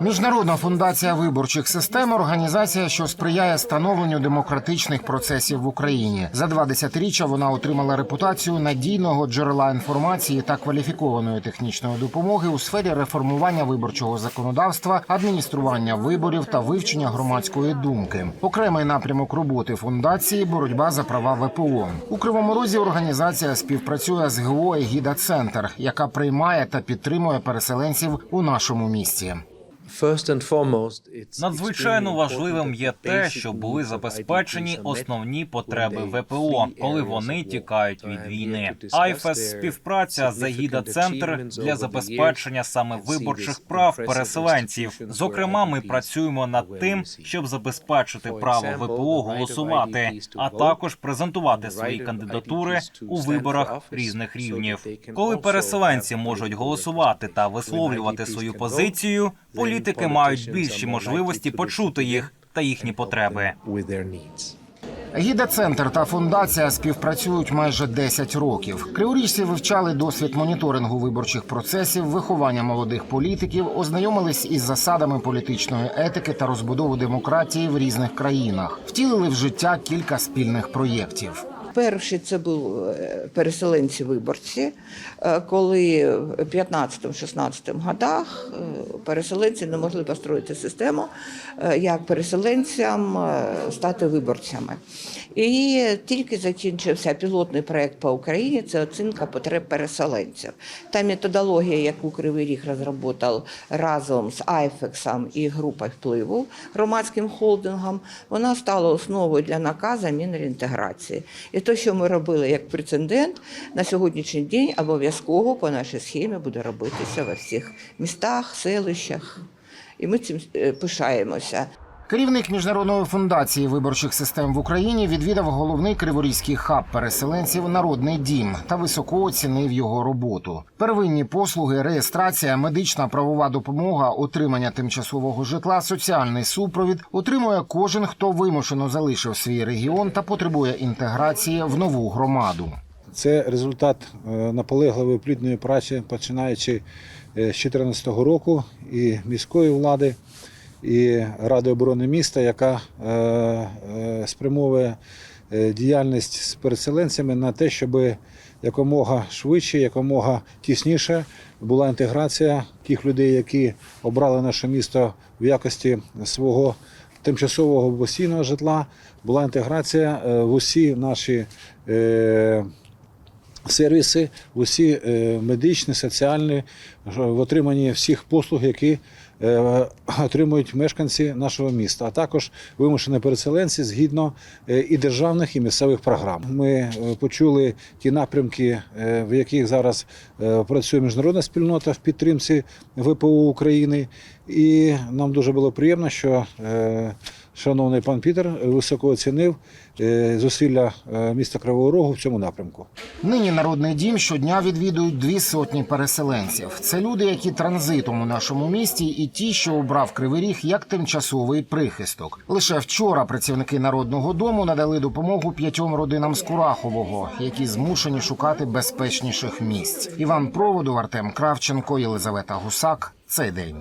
Міжнародна фундація виборчих систем організація, що сприяє становленню демократичних процесів в Україні. За два десятиріччя вона отримала репутацію надійного джерела інформації та кваліфікованої технічної допомоги у сфері реформування виборчого законодавства, адміністрування виборів та вивчення громадської думки. Окремий напрямок роботи фундації боротьба за права ВПО. У Кривому Розі організація співпрацює з ГО «Егіда Центр, яка приймає та підтримує переселенців у нашому місті. Надзвичайно важливим є те, що були забезпечені основні потреби ВПО, коли вони тікають від війни. Айфес співпраця з Егіда Центр для забезпечення саме виборчих прав переселенців. Зокрема, ми працюємо над тим, щоб забезпечити право ВПО голосувати, а також презентувати свої кандидатури у виборах різних рівнів. Коли переселенці можуть голосувати та висловлювати свою позицію, політики мають більші можливості почути їх та їхні потреби. Гіда Центр та фундація співпрацюють майже 10 років. Криворіжці вивчали досвід моніторингу виборчих процесів, виховання молодих політиків, ознайомились із засадами політичної етики та розбудову демократії в різних країнах. Втілили в життя кілька спільних проєктів. Перші це були е, переселенці-виборці, е, коли в 15-16 годах е, переселенці не могли построїти систему, як переселенцям стати виборцями. І тільки закінчився пілотний проєкт по Україні, це оцінка потреб переселенців. Та методологія, яку Кривий Ріг розробив разом з Айфексом і групою впливу громадським холдингом, вона стала основою для наказу Мінреінтеграції. І те, що ми робили як прецедент, на сьогоднішній день обов'язково по нашій схемі буде робитися во всіх містах, селищах. І ми цим е, пишаємося. Керівник міжнародної фундації виборчих систем в Україні відвідав головний криворізький хаб переселенців Народний дім та високо оцінив його роботу. Первинні послуги, реєстрація, медична правова допомога, отримання тимчасового житла, соціальний супровід отримує кожен, хто вимушено залишив свій регіон та потребує інтеграції в нову громаду. Це результат е, наполегливої плідної праці, починаючи е, з 2014 року і міської влади, і Ради оборони міста, яка е, е, спрямовує е, діяльність з переселенцями на те, щоб якомога швидше, якомога тісніше була інтеграція тих людей, які обрали наше місто в якості свого тимчасового постійного житла, була інтеграція в усі наші. сервіси, в усі медичні, соціальні, в отриманні всіх послуг, які отримують мешканці нашого міста, а також вимушені переселенці згідно е, і державних, і місцевих програм. Ми е, почули ті напрямки, е, в яких зараз е, працює міжнародна спільнота в підтримці ВПУ України, і нам дуже було приємно, що е, шановний пан Пітер високо оцінив е, зусилля е, міста Кривого Рогу в цьому напрямку. Нині народний дім щодня відвідують дві сотні переселенців. Це люди, які транзитом у нашому місті, і ті, що обрав Кривий Ріг як тимчасовий прихисток. Лише вчора працівники народного дому надали допомогу п'ятьом родинам з Курахового, які змушені шукати безпечніших місць. Іван Проводов, Артем Кравченко, Єлизавета Гусак. Цей день.